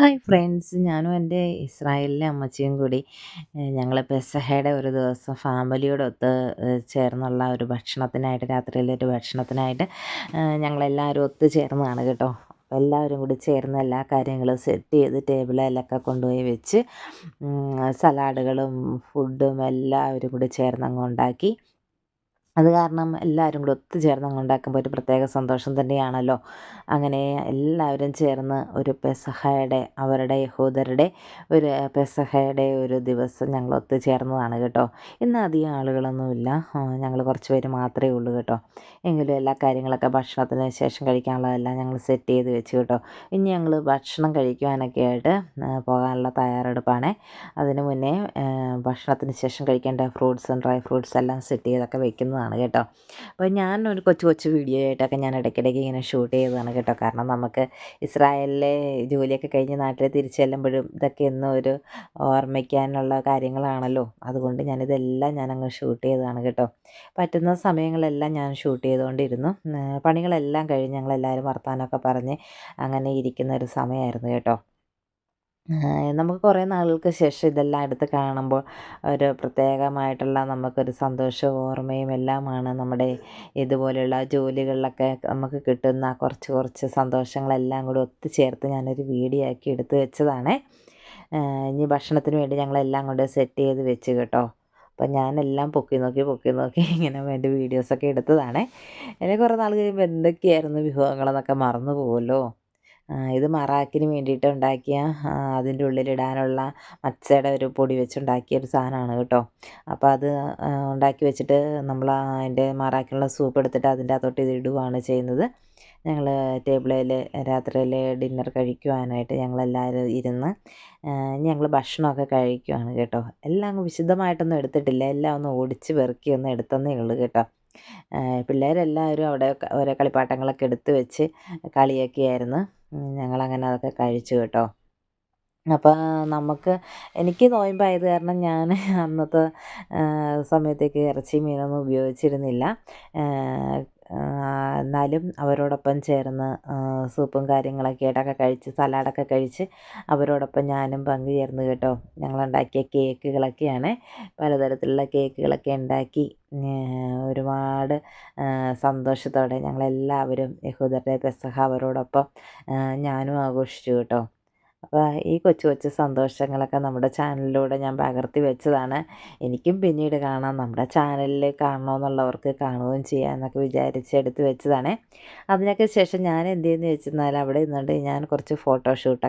Hi friends ഞാനും എന്റെ ഇസ്രായേലിലെ അമ്മച്ചിയും കൂടി ഞങ്ങൾ പെസഹയുടെ ഒരു ദിവസം ഫാമിലിയോടൊത്ത് ചേർന്നുള്ള ഒരു ഭക്ഷണത്തിനായിട്ട് രാത്രിയിലെ ഒരു ഭക്ഷണത്തിനായിട്ട് ഞങ്ങളെല്ലാവരും ഒത്തു ചേർന്നതാണ് കേട്ടോ. എല്ലാവരും കൂടി ചേർന്ന് എല്ലാ കാര്യങ്ങളും സെറ്റ് ചെയ്ത് ടേബിളിലൊക്കെ കൊണ്ടുപോയി വെച്ച് സലാഡുകളും ഫുഡും എല്ലാവരും കൂടി ചേർന്ന് അങ്ങ് ഉണ്ടാക്കി. അത് കാരണം എല്ലാവരും കൂടി ഒത്തുചേർന്ന് അങ്ങ് ഉണ്ടാക്കുമ്പോൾ ഒരു പ്രത്യേക സന്തോഷം തന്നെയാണല്ലോ. അങ്ങനെ എല്ലാവരും ചേർന്ന് ഒരു പെസഹയുടെ അവരുടെ യഹോദരുടെ ഒരു പെസഹയുടെ ഒരു ദിവസം ഞങ്ങൾ ഒത്തുചേർന്നതാണ് കേട്ടോ. ഇന്ന് അധികം ആളുകളൊന്നുമില്ല. ഞങ്ങൾ കുറച്ച് പേര് മാത്രമേ ഉള്ളൂ കേട്ടോ. എങ്കിലും എല്ലാ കാര്യങ്ങളൊക്കെ ഭക്ഷണത്തിന് ശേഷം കഴിക്കാനുള്ളതെല്ലാം ഞങ്ങൾ സെറ്റ് ചെയ്ത് വെച്ച് കേട്ടോ. ഇനി ഞങ്ങൾ ഭക്ഷണം കഴിക്കുവാനൊക്കെ ആയിട്ട് പോകാനുള്ള തയ്യാറെടുപ്പാണ്. അതിന് മുന്നേ ഭക്ഷണത്തിന് ശേഷം കഴിക്കേണ്ട ഫ്രൂട്ട്സും ഡ്രൈ ഫ്രൂട്ട്സ് എല്ലാം സെറ്റ് ചെയ്തൊക്കെ വെക്കുന്നത് ചെയ്യുന്നതാണ് കേട്ടോ. അപ്പോൾ ഞാൻ ഒരു കൊച്ചു കൊച്ചു വീഡിയോ ആയിട്ടൊക്കെ ഞാൻ ഇടയ്ക്കിടയ്ക്ക് ഇങ്ങനെ ഷൂട്ട് ചെയ്തതാണ് കേട്ടോ. കാരണം നമുക്ക് ഇസ്രായേലിലെ ജോലിയൊക്കെ കഴിഞ്ഞ് നാട്ടിൽ തിരിച്ചെല്ലുമ്പോഴും ഇതൊക്കെ എന്നും ഒരു ഓർമ്മിക്കാനുള്ള കാര്യങ്ങളാണല്ലോ. അതുകൊണ്ട് ഞാനിതെല്ലാം ഞാനങ്ങ് ഷൂട്ട് ചെയ്തതാണ് കേട്ടോ. പറ്റുന്ന സമയങ്ങളെല്ലാം ഞാൻ ഷൂട്ട് ചെയ്തുകൊണ്ടിരുന്നു. പണികളെല്ലാം കഴിഞ്ഞ് ഞങ്ങളെല്ലാവരും വർത്തമാനമൊക്കെ പറഞ്ഞ് അങ്ങനെ ഇരിക്കുന്ന ഒരു സമയമായിരുന്നു കേട്ടോ. നമുക്ക് കുറേ നാളുകൾക്ക് ശേഷം ഇതെല്ലാം എടുത്ത് കാണുമ്പോൾ ഒരു പ്രത്യേകമായിട്ടുള്ള നമുക്കൊരു സന്തോഷവും ഓർമ്മയും എല്ലാമാണ് നമ്മുടെ ഇതുപോലെയുള്ള ജോലികളിലൊക്കെ നമുക്ക് കിട്ടുന്ന കുറച്ച് കുറച്ച് സന്തോഷങ്ങളെല്ലാം കൂടി ഒത്തുചേർത്ത് ഞാനൊരു വീഡിയോ ആക്കി എടുത്ത് വെച്ചതാണ്. ഇനി ഭക്ഷണത്തിന് വേണ്ടി ഞങ്ങളെല്ലാം കൊണ്ട് സെറ്റ് ചെയ്ത് വെച്ച് കേട്ടോ. അപ്പം ഞാനെല്ലാം പൊക്കി നോക്കി പൊക്കി നോക്കി ഇങ്ങനെ എന്റെ വീഡിയോസൊക്കെ എടുത്തതാണ്. എന്നെ കുറേ നാൾ കഴിയുമ്പോൾ എന്തൊക്കെയായിരുന്നു വിഭവങ്ങളെന്നൊക്കെ മറന്നു പോകുമല്ലോ ഇത് മറാക്കിന് വേണ്ടിയിട്ട് ഉണ്ടാക്കിയ അതിന്റെ ഉള്ളിലിടാനുള്ള മച്ചയുടെ ഒരു പൊടി വെച്ചുണ്ടാക്കിയ ഒരു സാധനമാണ് കേട്ടോ. അപ്പോൾ അത് ഉണ്ടാക്കി വെച്ചിട്ട് നമ്മൾ അതിന്റെ മറാക്കിനുള്ള സൂപ്പ് എടുത്തിട്ട് അതിന്റെ അകത്തോട്ട് ഇത് ഇടുകയാണ് ചെയ്യുന്നത്. ഞങ്ങൾ ടേബിളിൽ രാത്രിയിൽ ഡിന്നർ കഴിക്കുവാനായിട്ട് ഞങ്ങളെല്ലാവരും ഇരുന്ന് ഞങ്ങൾ ഭക്ഷണമൊക്കെ കഴിക്കുവാണ് കേട്ടോ. എല്ലാം അങ്ങ് വിശദമായിട്ടൊന്നും എടുത്തിട്ടില്ല. എല്ലാം ഒന്ന് ഓടിച്ച് പെറുക്കി ഒന്ന് എടുത്തന്നേ ഉള്ളൂ കേട്ടോ. പിള്ളേരെല്ലാവരും അവിടെ ഓരോ കളിപ്പാട്ടങ്ങളൊക്കെ എടുത്ത് വെച്ച് കളിയൊക്കെയായിരുന്നു. ഞങ്ങളങ്ങനെ അതൊക്കെ കഴിച്ചു കേട്ടോ. അപ്പോൾ നമുക്ക് എനിക്ക് നോയമ്പായത് കാരണം ഞാൻ അന്നത്തെ സമയത്തേക്ക് ഇറച്ചി മീനൊന്നും ഉപയോഗിച്ചിരുന്നില്ല. എന്നാലും അവരോടൊപ്പം ചേർന്ന് സൂപ്പും കാര്യങ്ങളൊക്കെ ആയിട്ടൊക്കെ കഴിച്ച് സലാഡൊക്കെ കഴിച്ച് അവരോടൊപ്പം ഞാനും പങ്കു ചേർന്ന് കേട്ടോ. ഞങ്ങളുണ്ടാക്കിയ കേക്കുകളൊക്കെയാണ്. പലതരത്തിലുള്ള കേക്കുകളൊക്കെ ഉണ്ടാക്കി ഒരുപാട് സന്തോഷത്തോടെ ഞങ്ങളെല്ലാവരും യഹൂദരുടെ പെസഹ അവരോടൊപ്പം ഞാനും ആഘോഷിച്ചു കേട്ടോ. അപ്പോൾ ഈ കൊച്ചു കൊച്ചു സന്തോഷങ്ങളൊക്കെ നമ്മുടെ ചാനലിലൂടെ ഞാൻ പകർത്തി വെച്ചതാണ്. എനിക്കും പിന്നീട് കാണാം. നമ്മുടെ ചാനലിൽ കാണണമെന്നുള്ളവർക്ക് കാണുകയും ചെയ്യാം എന്നൊക്കെ വിചാരിച്ച് എടുത്ത് വെച്ചതാണ്. അതിനൊക്കെ ശേഷം ഞാൻ എന്ത് ചെയ്യുന്നു വെച്ചെന്നാൽ അവിടെ നിന്നുകൊണ്ട് ഞാൻ കുറച്ച് ഫോട്ടോഷൂട്ടൊക്കെ